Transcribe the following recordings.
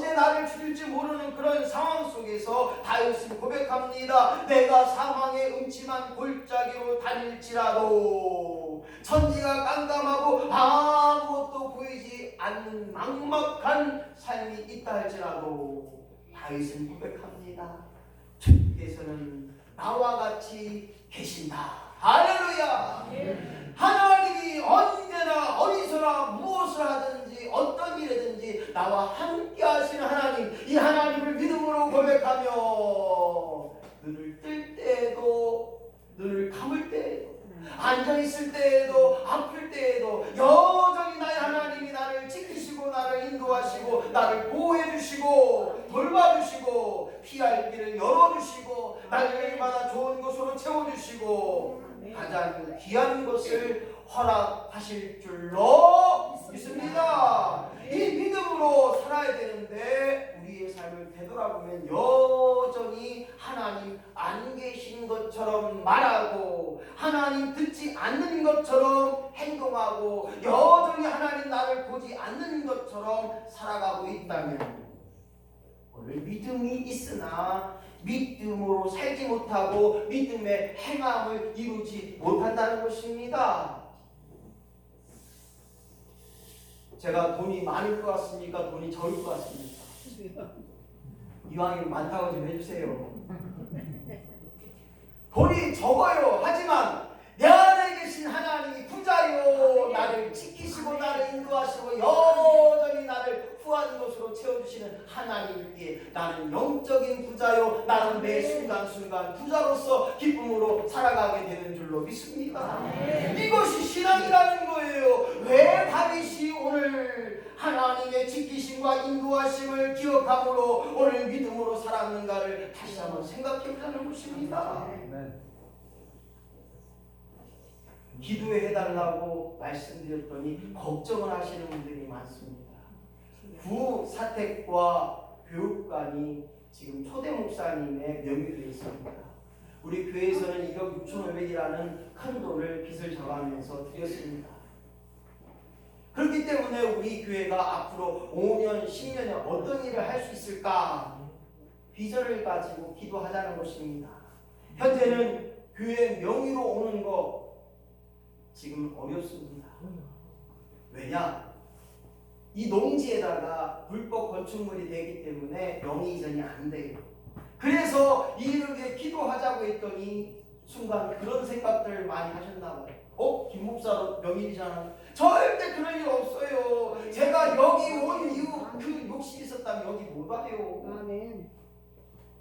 언제 나를 죽일지 모르는 그런 상황 속에서 다윗은 고백합니다. 내가 사망의 음침한 골짜기로 다닐지라도 천지가 깜깜하고 아무것도 보이지 않는 막막한 삶이 있다 할지라도 다윗은 고백합니다. 주께서는 나와 같이 계신다. 할렐루야. 하나님이 언제나 어디서나 무엇을 하든지 어떤 일이든지 나와 함께 하시는 하나님 이 하나님을 믿음으로 고백하며 눈을 뜰 때에도 눈을 감을 때에도 앉아 있을 때에도 아플 때에도 여전히 나의 하나님이 나를 지키시고 나를 인도하시고 나를 보호해 주시고 돌봐 주시고 피할 길을 열어 주시고 나를 얼마나 좋은 곳으로 채워 주시고 가장 귀한 것을 허락하실 줄로 믿습니다. 이 믿음으로 살아야 되는데 우리의 삶을 되돌아보면 여전히 하나님 안 계신 것처럼 말하고 하나님 듣지 않는 것처럼 행동하고 여전히 하나님 나를 보지 않는 것처럼 살아가고 있다면 오늘 믿음이 있으나 믿음으로 살지 못하고 믿음의 행함을 이루지 못한다는 것입니다. 제가 돈이 많을 것 같습니까? 돈이 적을 것 같습니까? 이왕이면 많다고 좀 해주세요. 돈이 적어요. 하지만 내 계신 하나님이 부자요. 나를 지키시고 나를 인도하시고 여전히 나를 후한 것으로 채워주시는 하나님께 나는 영적인 부자요. 나는 매 순간순간 부자로서 기쁨으로 살아가게 되는 줄로 믿습니다. 이것이 신앙이라는 거예요. 왜 다윗이 오늘 하나님의 지키심과 인도하심을 기억함으로 오늘 믿음으로 살았는가를 다시 한번 생각해 보자는 것입니다. 기도해 해달라고 말씀드렸더니 걱정을 하시는 분들이 많습니다. 구 사택과 교육관이 지금 초대 목사님의 명의로 있습니다. 우리 교회에서는 1억 6,500이라는 큰 돈을 빚을 져가면서 드렸습니다. 그렇기 때문에 우리 교회가 앞으로 5년, 10년에 어떤 일을 할 수 있을까 비전을 가지고 기도하자는 것입니다. 현재는 교회 명의로 오는 거 지금 어렵습니다. 왜냐? 이 농지에다가 불법 건축물이 되기 때문에 명의 이전이 안 돼요. 그래서 이렇게 기도하자고 했더니 순간 그런 생각들을 많이 하셨나 봐요. 어? 김 목사 명의이잖아. 절대 그럴 일 없어요. 제가 여기 온 이유 그 욕심이 있었다면 여기 못 와요. 아멘.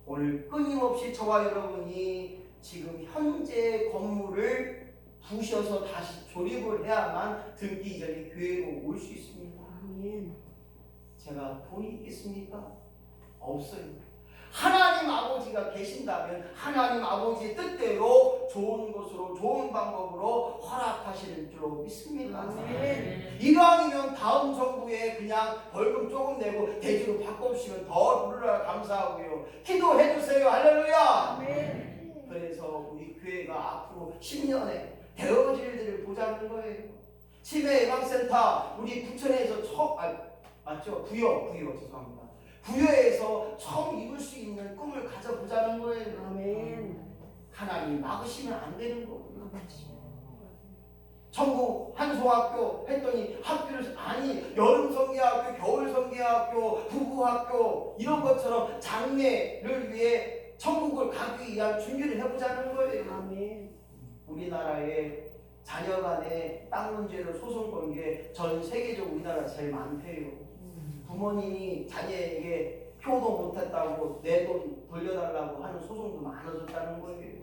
오늘 끊임없이 저와 여러분이 지금 현재 건물을 부셔서 다시 조립을 해야만 등기 이전에 교회로 올 수 있습니다. 아멘. 제가 돈이 있겠습니까? 없어요. 하나님 아버지가 계신다면 하나님 아버지의 뜻대로 좋은 것으로 좋은 방법으로 허락하시는 줄로 믿습니다. 아멘. 이왕이면 다음 정부에 그냥 벌금 조금 내고 대주로 바꿔주시면 더 물러라 감사하고요. 기도해 주세요. 할렐루야. 아멘. 그래서 우리 교회가 앞으로 10년에 되어질 일들을 보자는 거예요. 치매 예방센터 우리 부천에서 처음 아 맞죠? 부여 부여 죄송합니다. 부여에서 처음 이룰 수 있는 꿈을 가져보자는 거예요. 아멘. 하나님 막으시면 안 되는 거고요. 전국 한송학교 했더니 학교를 아니 여름 성계학교, 겨울 성계학교, 부부학교 이런 것처럼 장래를 위해 천국을 가기 위한 준비를 해보자는 거예요. 아멘. 우리나라에 자녀 간의 땅 문제로 소송 건 게 전 세계적으로 우리나라 제일 많대요. 부모님이 자녀에게 효도 못했다고 내 돈 돌려달라고 하는 소송도 많아졌다는 거예요.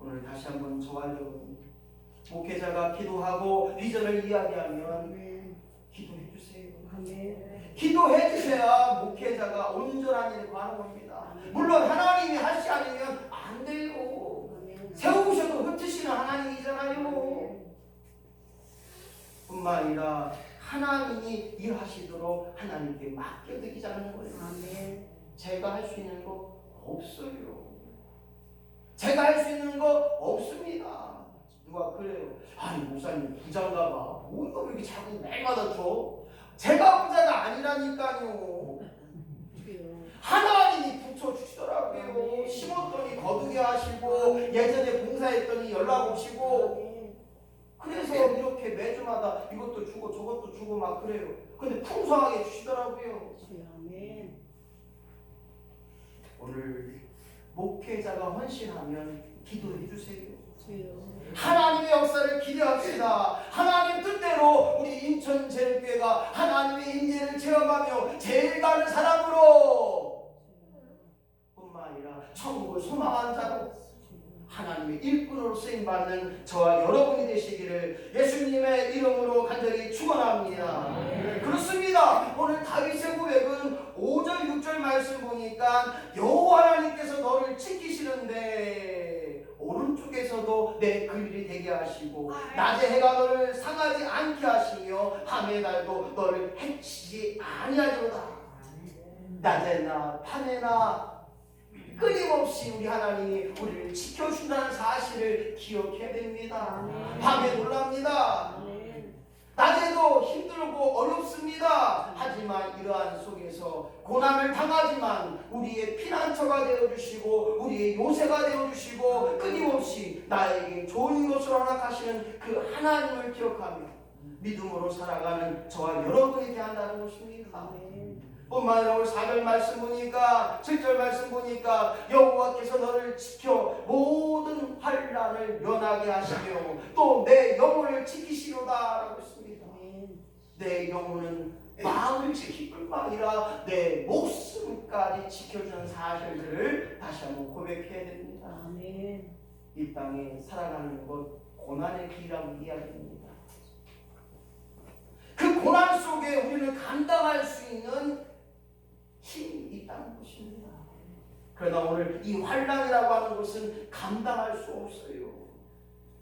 오늘 다시 한번 저와 여러분 목회자가 기도하고 비전을 이야기하면 아멘. 기도해 주세요. 아멘. 기도해 주셔야 목회자가 온전한 일을 하는 겁니다. 물론 하나님이 하시 않으면 안 돼요. 세우셔도 흩으시는 하나님이잖아요. 뿐만 아니라 하나님이 일하시도록 하나님께 맡겨드리자는 거예요. 아멘. 제가 할 수 있는 거 없어요. 제가 할 수 있는 거 없습니다. 누가 그래요? 아니 목사님 부자인가 봐. 뭔가 왜 이렇게 자꾸 매일마다 줘? 제가 부자가 아니라니까요. 붙여주시더라고요. 심었더니 거두게 하시고 예전에 봉사했더니 연락 오시고 그래서 이렇게 매주마다 이것도 주고 저것도 주고 막 그래요. 근데 풍성하게 주시더라고요. 오늘 목회자가 헌신하면 기도해 주세요. 하나님의 역사를 기대합시다. 하나님 뜻대로 우리 인천 제일교회가 하나님의 인재를 체험하며 제일 가는 사람으로 천국을 소망한 자로 하나님의 일꾼으로 쓰임 받는 저와 여러분이 되시기를 예수님의 이름으로 간절히 축원합니다. 그렇습니다. 오늘 다윗의 고백은 5절 6절 말씀 보니까 여호와 하나님께서 너를 지키시는데 오른쪽에서도 내 그일이 되게 하시고 낮에 해가 너를 상하지 않게 하시며 밤의 달도 너를 해치지 아니하리로다. 낮에나 밤에나 끊임없이 우리 하나님이 우리를 지켜준다는 사실을 기억해야 됩니다. 밤에 놀랍니다. 낮에도 힘들고 어렵습니다. 하지만 이러한 속에서 고난을 당하지만 우리의 피난처가 되어주시고 우리의 요새가 되어주시고 끊임없이 나에게 좋은 것을 허락하시는 그 하나님을 기억하며 믿음으로 살아가는 저와 여러분이 되한다는 것입니다. 뿐만 아니라 오늘 4절 말씀 보니까 7절 말씀 보니까 여호와께서 너를 지켜 모든 환란을 면하게 하시며 또 내 영혼을 지키시로다 라고 했습니다. 아멘. 내 영혼은 마음을 지킬 뿐만 아니라 내 목숨까지 지켜주는 사실들을 다시 한번 고백해야 됩니다. 아멘. 이 땅에 살아가는 것 고난의 길이라고 이야기합니다. 그 고난 속에 우리는 감당할 수 있는 힘이 있다는 것입니다. 그러나 오늘 이 환란이라고 하는 것은 감당할 수 없어요.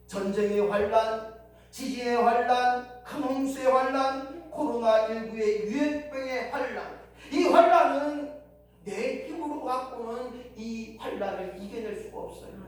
전쟁의 환란, 지진의 환란, 큰 홍수의 환란, 코로나19의 유행병의 환란. 이 환란은 내 힘으로 갖고는 이 환란을 이겨낼 수가 없어요.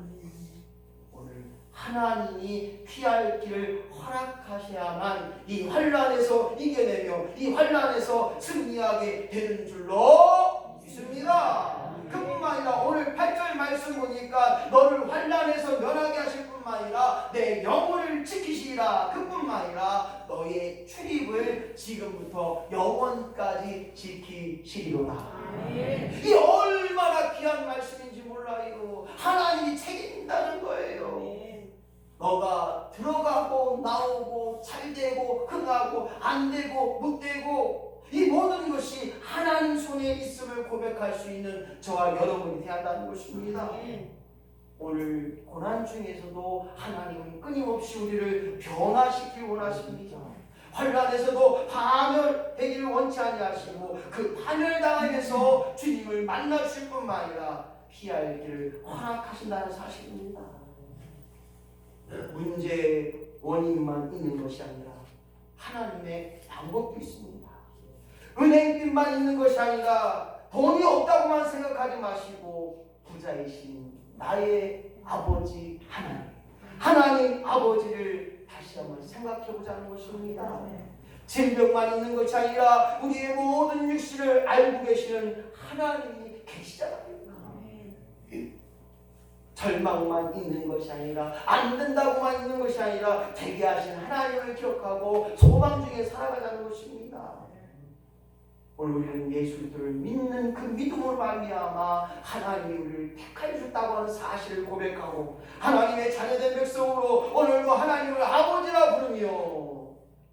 오늘 하나님이 피할 길을 허락하셔야만 이 환란에서 이겨내며 이 환란에서 승리하게 되는 줄로 믿습니다. 그뿐만 아니라 오늘 8절 말씀 보니까 너를 환란에서 면하게 하실 뿐만 아니라 내 영혼을 지키시리라. 그뿐만 아니라 너의 출입을 지금부터 영원까지 지키시리로다. 이 얼마나 귀한 말씀인지 몰라요. 하나님이 책임진다는 거예요. 너가 들어가고 나오고 잘 되고 흥하고 안 되고 못 되고 이 모든 것이 하나님 손에 있음을 고백할 수 있는 저와 여러분이 되한다는 것입니다. 아멘. 오늘 고난 중에서도 하나님은 끊임없이 우리를 변화시키기 원하십니다. 환란에서도 파멸되기를 원치 아니하시고 그 파멸당하면서 주님을 만나실 뿐만 아니라 피할 길을 허락하신다는 사실입니다. 문제의 원인만 있는 것이 아니라 하나님의 방법도 있습니다. 은행빚만 있는 것이 아니라 돈이 없다고만 생각하지 마시고 부자이신 나의 아버지 하나님 하나님 아버지를 다시 한번 생각해 보자는 것입니다. 질병만 있는 것이 아니라 우리의 모든 육신을 알고 계시는 하나님이 계시잖아요. 절망만 있는 것이 아니라 안 된다고만 있는 것이 아니라 되게 하신 하나님을 기억하고 소망 중에 살아가자는 것입니다. 오늘 우리는 예수 그리스도를 믿는 그 믿음으로 말미암아 하나님이 우리를 택하여 줬다고 하는 사실을 고백하고 하나님의 자녀된 백성으로 오늘도 하나님을 아버지라 부르며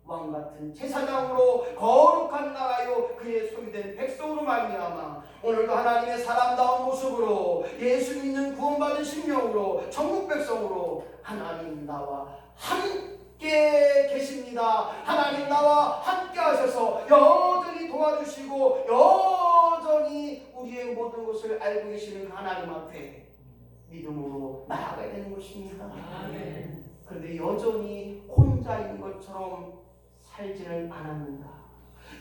왕 같은 제사장으로 거룩한 나라요 그의 소유된 백성으로 말미암아 오늘도 하나님의 사람다운 모습으로 예수 믿는 구원받은 심령으로 천국 백성으로 하나님 나와 함께 계십니다. 하나님 나와 함께 하셔서 여전히 도와주시고 여전히 우리의 모든 것을 알고 계시는 하나님 앞에 믿음으로 나아가야 되는 것입니다. 그런데 여전히 혼자인 것처럼 살지는 않았는가.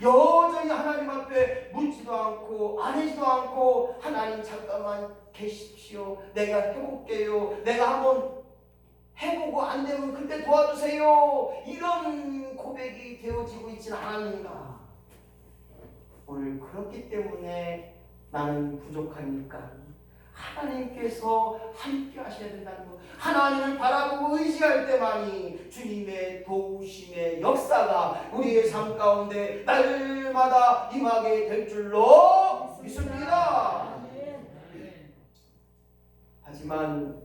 여전히 하나님 앞에 묻지도 않고 아니지도 않고 하나님 잠깐만 계십시오. 내가 해볼게요. 내가 한번 해보고 안 되면 그때 도와주세요. 이런 고백이 되어지고 있지는 않았는가. 오늘 그렇기 때문에 나는 부족하니까 하나님께서 함께 하셔야 된다는 것. 하나님을 바라보고 의지할 때만이 주님의 도우심의 역사가 우리의 삶 가운데 날마다 임하게 될 줄로 믿습니다. 하지만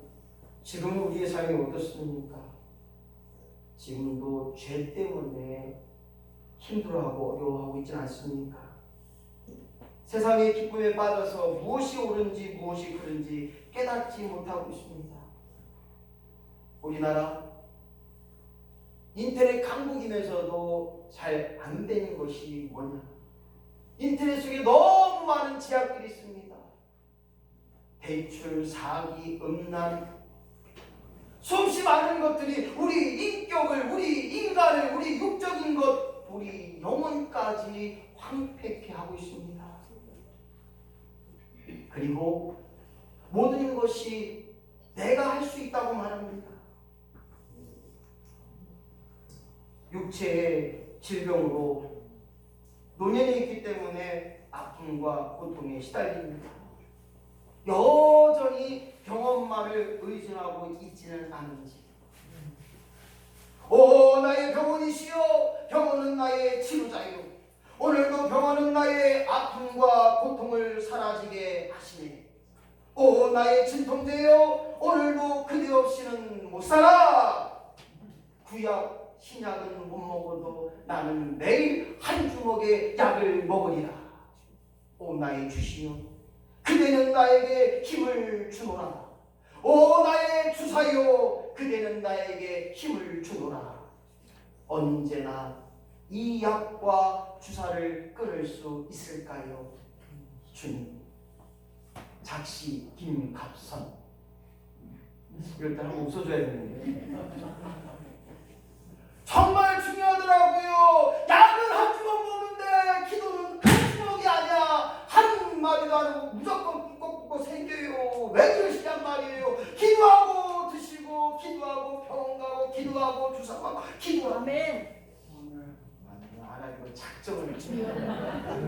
지금 우리의 삶이 어떻습니까? 지금도 죄 때문에 힘들어하고 어려워하고 있지 않습니까? 세상의 기쁨에 빠져서 무엇이 옳은지 무엇이 그른지 깨닫지 못하고 있습니다. 우리나라 인터넷 강국이면서도 잘 안 되는 것이 뭐냐? 인터넷 속에 너무 많은 제약들이 있습니다. 대출, 사기, 음란, 수없이 많은 것들이 우리 인격을, 우리 인간을, 우리 육적인 것, 우리 영혼까지 황폐케 하고 있습니다. 그리고 모든 것이 내가 할 수 있다고 말합니다. 육체의 질병으로 노년이 있기 때문에 아픔과 고통에 시달립니다. 여전히 병원만을 의존하고 있지는 않은지. 오 나의 병원이시여 병원은 나의 치료자요 오늘도 병원은 나의 아픔과 고통을 사라지게 하시네 오 나의 진통제여 오늘도 그대 없이는 못 살아 구약 신약은 못 먹어도 나는 매일 한 주먹의 약을 먹으리라 오 나의 주시여 그대는 나에게 힘을 주노라. 오 나의 주사요 그대는 나에게 힘을 주노라. 언제나 이 약과 주사를 끊을 수 있을까요? 주님. 작시 김갑선. 이럴 때 한번 웃어줘야 되는데. 정말 중요하더라고요. 약은 한 주먹 먹는데 기도는 한 주먹이 아니야. 한 마디도 안 하고 무조건 꺾고 생겨요. 왜 그러시냔 말이에요. 기도하고 드시고 기도하고 병원 가고 기도하고 주사 맞고 기도하고. 하나님은 작정을 중요하다.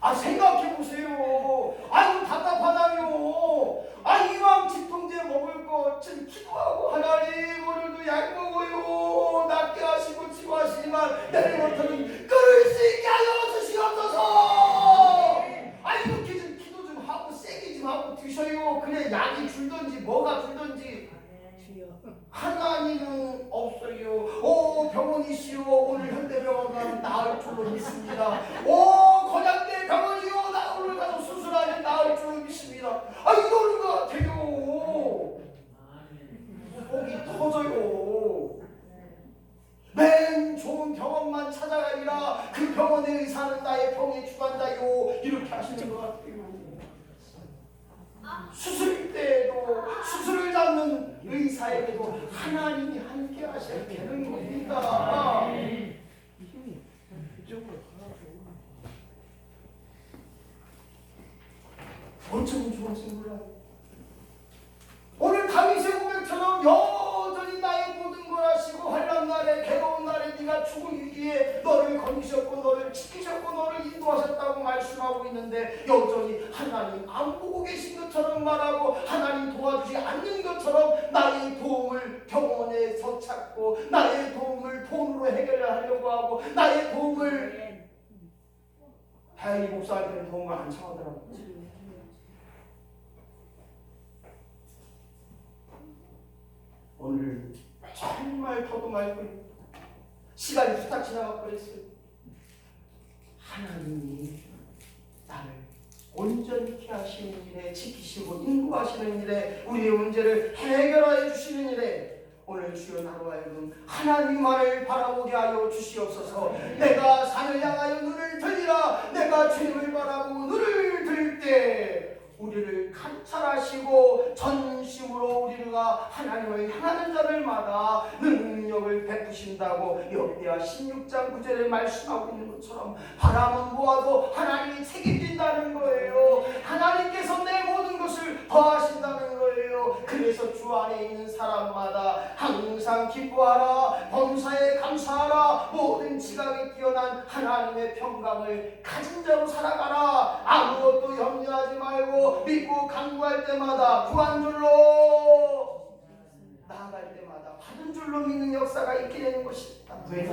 아 생각해 보세요. 아이고 답답하다요. 아 이왕 진통제 먹을 거좀 기도하고 하나님 오늘도 약 먹어요. 낫게 하시고 치료하시지만 내일부터는 끊을 수 있게 하여 주시옵소서. 아 이렇게 좀 기도 좀 하고 세게 좀 하고 드셔요. 그래 약이 줄든지 뭐가 줄든지 주여. 하나님은 없어요. 오 병원 이시오. 오늘 현대병원 가면 나을 줄로 믿습니다. 오 건양대 병원이요. 나 오늘 가서 수술하면 나을 줄로 믿습니다. 아 이러는 것 같아요. 속이 터져요. 맨 좋은 병원만 찾아가니라 그 병원의 의사는 나의 병에 주관자요. 이렇게 하시는 것 같아요. 수술 잡는 의사에게도 하나님이 함께 하셔야 되는 겁니다. 좋은지 몰라요. 오늘 다윗의 고백처럼 여전히 나의 모든 걸 하시고 환란 날에 괴로운 날에 네가 죽을 위기에 너를 건지셨고 너를 지키셨고 너를 인도하셨다고 말씀하고 있는데 여전히 하나님 안 보고 계신 것처럼 말하고 하나님 도와주지 않는 것처럼 나의 도움을 병원에서 찾고 나의 도움을 돈으로 해결하려고 하고 나의 도움을. 다행히 목사한테는 도움을 안 청하더라고요. 오늘 정말 더도 말고 시간이 후딱 지나가 버렸어요. 하나님이 나를 온전히 하시는 일에 지키시고 인도하시는 일에 우리의 문제를 해결하여 주시는 일에 오늘 주여 나로 하여금 하나님만을 바라보게 하여 주시옵소서 내가 산을 향하여 눈을 들리라 내가 주님을 바라보고 눈을 들때 우리를 감찰하시고 전심으로 우리가 하나님을 향하는 자들마다 능력을 베푸신다고 역대하 16장 9절에 말씀하고 있는 것처럼 바람은 모아도 하나님이 책임진다는 거예요. 하나님께서 내 모든 것을 더하신다는 거예요. 그래서 주 안에 있는 사람마다 항상 기뻐하라 범사에 감사하라. 모든 지각에 뛰어난 하나님의 평강을 가진 자로 살아가라. 아무것도 염려하지 말고 믿고 간구할 때마다 구한 줄로 줄로 믿는 역사가 있게 되는 것입니다. 왜?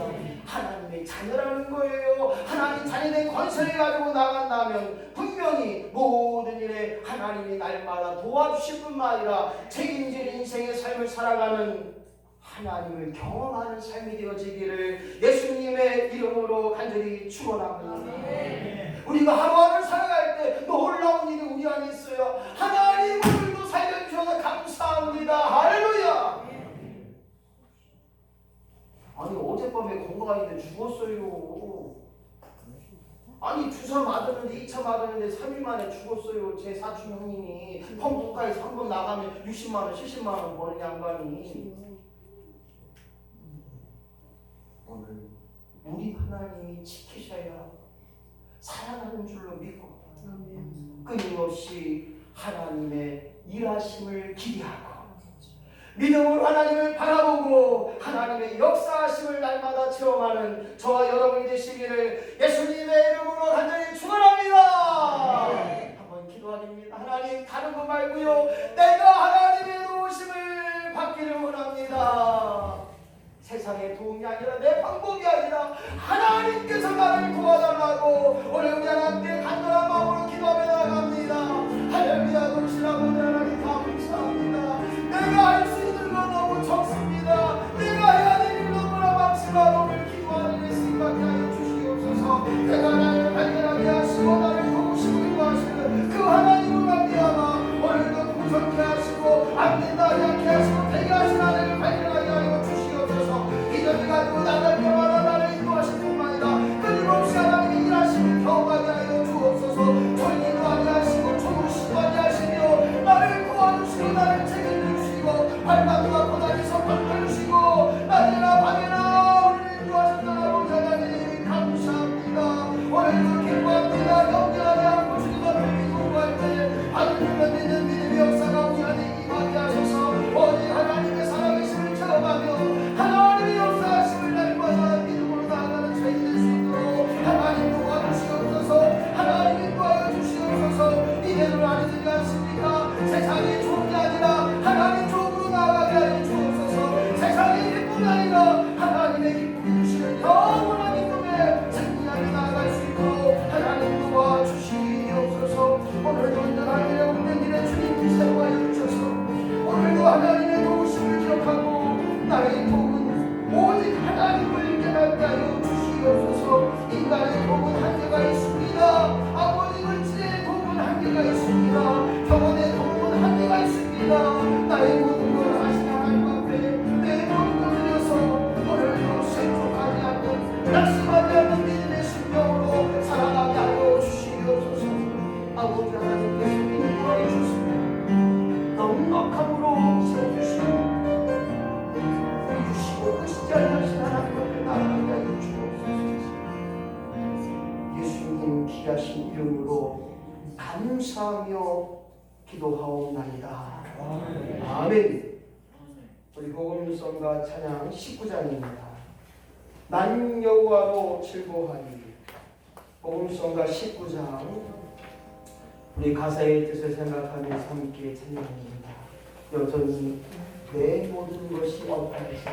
하나님의 자녀라는 거예요. 하나님 자녀된 권세를 가지고 나간다면 분명히 모든 일에 하나님이 날마다 도와주실 뿐만 아니라 책임질 인생의 삶을 살아가는 하나님을 경험하는 삶이 되어지기를 예수님의 이름으로 간절히 축원합니다. 우리가 하루하루 살아갈 때 놀라운 일이 우리 안에 있어요. 하나님 오늘도 살려주셔서 감사합니다. 할렐루야. 아니 어젯밤에 건강했는데 죽었어요. 아니 주사 맞았는데 2차 맞았는데 3일 만에 죽었어요. 제 사촌 형님이 펌프카에서 한번 나가면 60만 원, 70만 원 버는 양반이 오늘 우리 하나님이 지키셔야 살아가는 줄로 믿고 끊임없이 하나님의 일하심을 기대하고 믿음으로 하나님을 바라보고 하나님의 역사하심을 날마다 체험하는 저와 여러분이 되시기를 예수님의 이름으로 간절히 축원합니다. 한번 기도하십니다. 하나님 다른 거 말고요. 내가 하나님의 도우심을 받기를 원합니다. 세상의 도움이 아니라 내 방법이 아니라 하나님께서 나를 도와달라고 오늘 우리 하나님께 간절한 마음으로 기도하며 나갑니다. 할렐루야 도시라고 하 오늘 기도하는 일 생각게 하여 주시옵소서. 나 우리 복음성과 찬양 19장입니다. 난 여호와로 즐거워하리 복음성가 19장. 우리 가사의 뜻을 생각하면서 함께 찬양합니다. 여전히 내 모든 것이 엉뚱해서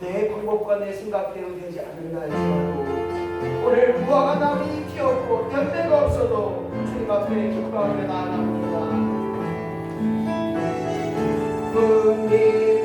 내 방법과 내 생각대로 되지 않는다 할지라도 오늘 무화과 나무이 피었고 열매가 없어도 주님 앞에 기뻐하며 나아갑니다. 꽃잎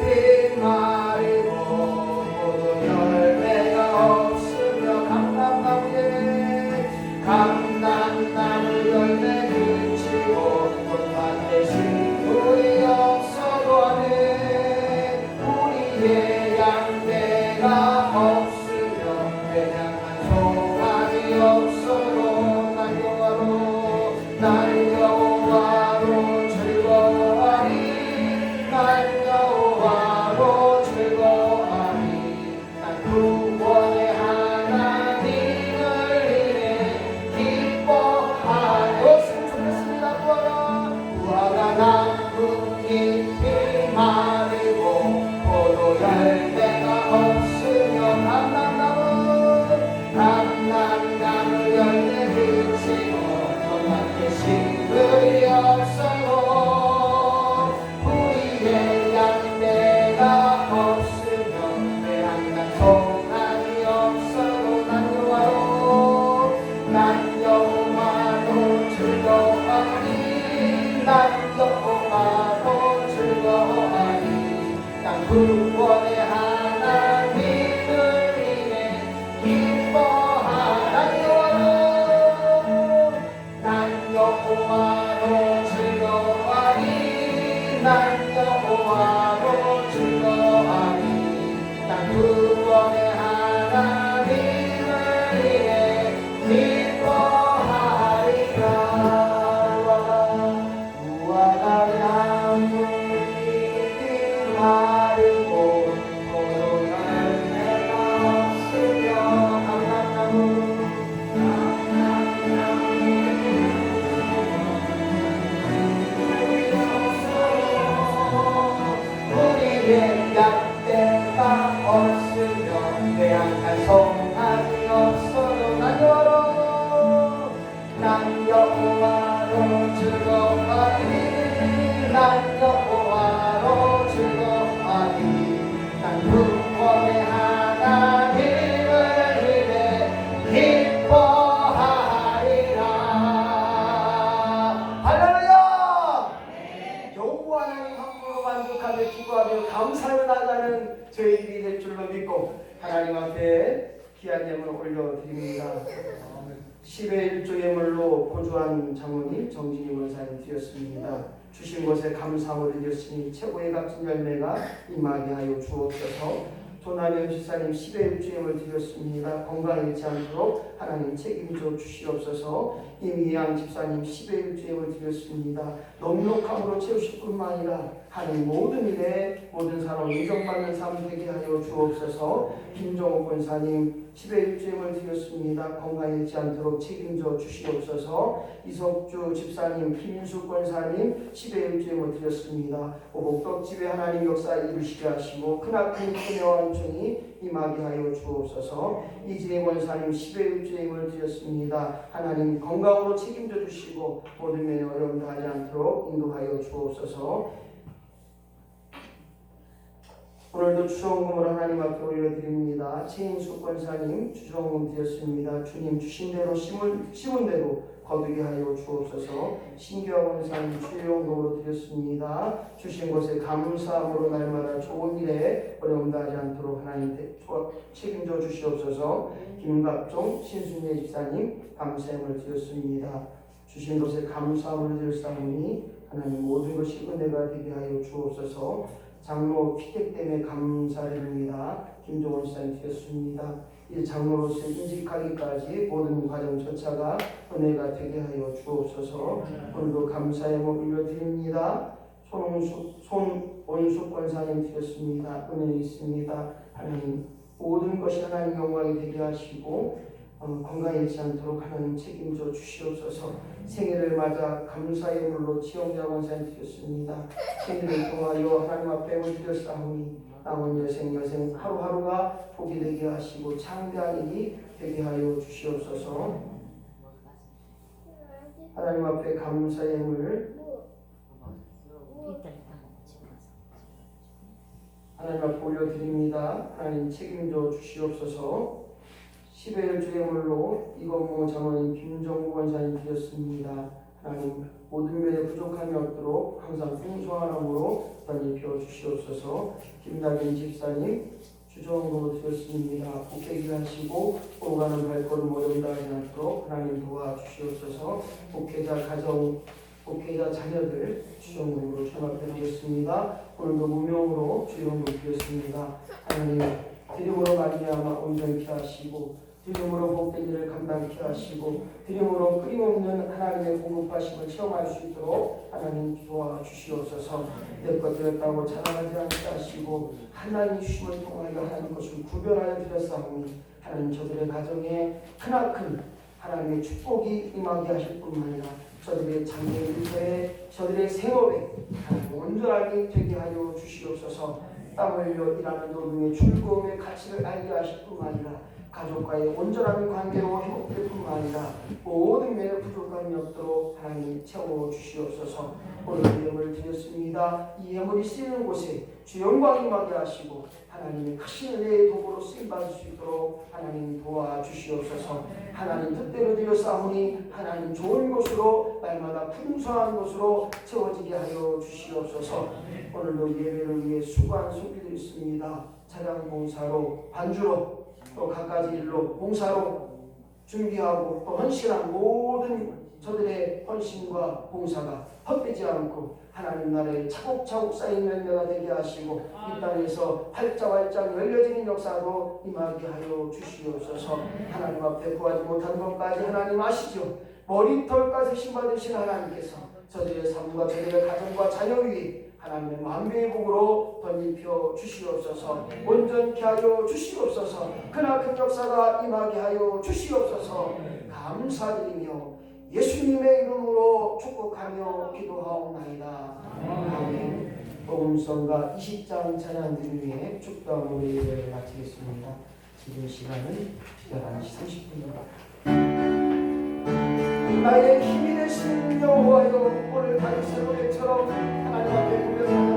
예물로 고주한 장모님 정진이 원사님 드렸습니다. 주신 것에 감사함을 드렸으니 최고의 값진 열매가 임하게 하여 주옵소서 지사님 10의 1조 예물 드렸습니다. 건강 잃지 않도록 하나님 책임져 주시옵소서 임이양 집사님 10의 1조 예물 드렸습니다. 넉넉함으로 채우실 뿐만 아니라 하는 모든 일에 모든 사람 인정받는 삶 되게 하여 주옵소서 김정호 권사님 10의 1주임을 드렸습니다. 건강하지 않도록 책임져 주시옵소서 이석주 집사님 김인수 권사님 10의 1주임을 드렸습니다. 오복덕 집에 하나님 역사 이루시게 하시고 크나큰 큰혜와 은총이 임하게 하여 주옵소서 이진희 권사님 10의 1주임을 드렸습니다. 하나님 건강으로 책임져 주시고 모든 면에 어려움 당하지 않도록 인도하여 주옵소서 오늘도 추성금을 하나님 앞에 올려드립니다. 최인수 권사님 추성금 드렸습니다. 주님 주신 대로 심을, 심은 대로 거두게 하여 주옵소서 신규하 권사님 주용금으로 드렸습니다. 주신 것에 감사함으로 날마다 좋은 일에 어려움 당하지 않도록 하나님 책임져 주시옵소서 김갑종 신순례 집사님 감사함을 드렸습니다. 주신 것에 감사함을 드렸사오니 하나님 모든 것이 은혜가 되게 하여 주옵소서 장로 피택 때문에 감사드립니다. 김종원 씨님 드렸습니다. 이 장로로서 인직하기까지 모든 과정 절차가 은혜가 되게 하여 주옵소서. 오늘도 감사의 목 올려드립니다. 손원수 권사님 드렸습니다. 은혜 있습니다. 하나님 모든 것이 하나님 영광이 되게 하시고 어, 건강하지 않도록 하나님 책임져 주시옵소서. 생일을 맞아 감사의 물로 지영자 원사님 드렸습니다. 생일을 통하여 하나님 앞에 올드렸사오니 남은 여생 여생 하루하루가 복이 되게 하시고 창대한 일이 되게 하여 주시옵소서. 하나님 앞에 감사의 물 하나님 앞에 올려드립니다. 하나님 책임져 주시옵소서. 10일 주예물로 이건모 장로님 김정구 원사님 드렸습니다. 하나님 모든 면에 부족함이 없도록 항상 풍성함으로 덧입혀 주시옵소서. 김다빈 집사님 주정으로 드렸습니다. 복되게 하시고 오가는 발걸음 어려움 당하지 않도록 하나님 도와주시옵소서. 복회자 가정 복회자 자녀들 주정으로 전합해 드렸습니다. 오늘도 무명으로 주영을 드렸습니다. 하나님 드림으로 말미암아 온전히 하시고 드림으로 복된 일을 감당케 하시고 드림으로 끊임없는 하나님의 공급하심을 체험할 수 있도록 하나님 도와주시옵소서. 내것 드렸다고 자랑하지 않게 하시고 하나님 주심을 통하여 하나님 것을 구별하여 드렸사오니 하나님 저들의 가정에 크나큰 하나님의 축복이 임하게 하실 뿐만 아니라 저들의 장래 일터에 저들의 생업에 온전하게 되게 하여 주시옵소서. 땀 흘려 일하는 노동의 즐거움의 가치를 알게 하실 뿐만 아니라 가족과의 온전한 관계로 회복될 뿐만 아니라 모든 면의 부족함이 없도록 하나님 채워 주시옵소서 오늘 예물을 드렸습니다. 이 예물이 쓰이는 곳에 주 영광 임하게 하시고 하나님이 크신 은혜의 도구로 쓰임받을 수 있도록 하나님 도와주시옵소서 하나님 뜻대로 드렸사오니 하나님 좋은 곳으로 날마다 풍성한 곳으로 채워지게 하여 주시옵소서 오늘도 예배를 위해 수고한 손길이 있습니다. 차량 봉사로 반주로 또 갖가지 일로 봉사로 준비하고 또 헌신한 모든 저들의 헌신과 봉사가 헛되지 않고 하나님 나라에 차곡차곡 쌓인 열매가 되게 하시고 이 땅에서 활짝활짝 열려지는 역사도 임하게 하여 주시옵소서. 하나님 앞에 구하지 못한 것까지 하나님 아시죠? 머리털까지 신받으신 하나님께서 저들의 삶과 저들의 가정과 자녀 위에 하나님의 만병의 복으로 덧입혀 주시옵소서. 온전케 하여 주시옵소서. 그나 큰 역사가 임하게 하여 주시옵소서. 감사드리며 예수님의 이름으로 축복하며 기도하옵나이다. 아멘. 복음성가 20장 찬양 드리며 축도하고 예배를 마치겠습니다. 지금 시간은 11시 30분입니다 나의 힘이 되신 여호와여 오늘 다윗의 노래처럼 하나님 앞에 고백하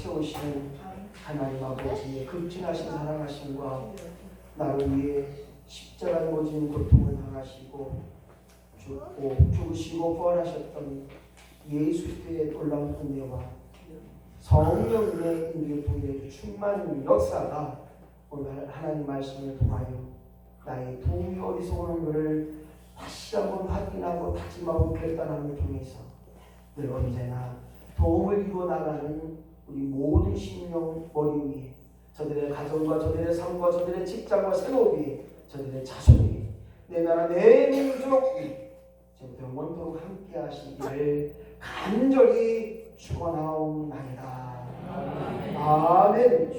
채우시는 하나님 아버지의 극진하신 사랑하심과 나를 위해 십자가에 모진 고통을 당하시고 죽고 죽으시고 부활하셨던 예수 그리스도의 놀라운 은혜와 성령의 동일의 충만한 역사가 오늘 하나님 말씀을 통하여 나의 도움이 어디서 오는 것을 다시 한번 확인하고 다짐하고 결단함을 통해서 늘 언제나 도움을 이루어 나가는 우리 모든 심령 머리 위에 저들의 가정과 저들의 삶과 저들의 직장과 생업 위에 저들의 자손 위에 내 나라 내 민족 위에 저부터 영원토록 함께 하시기를 간절히 축원하옵나이다. 아멘.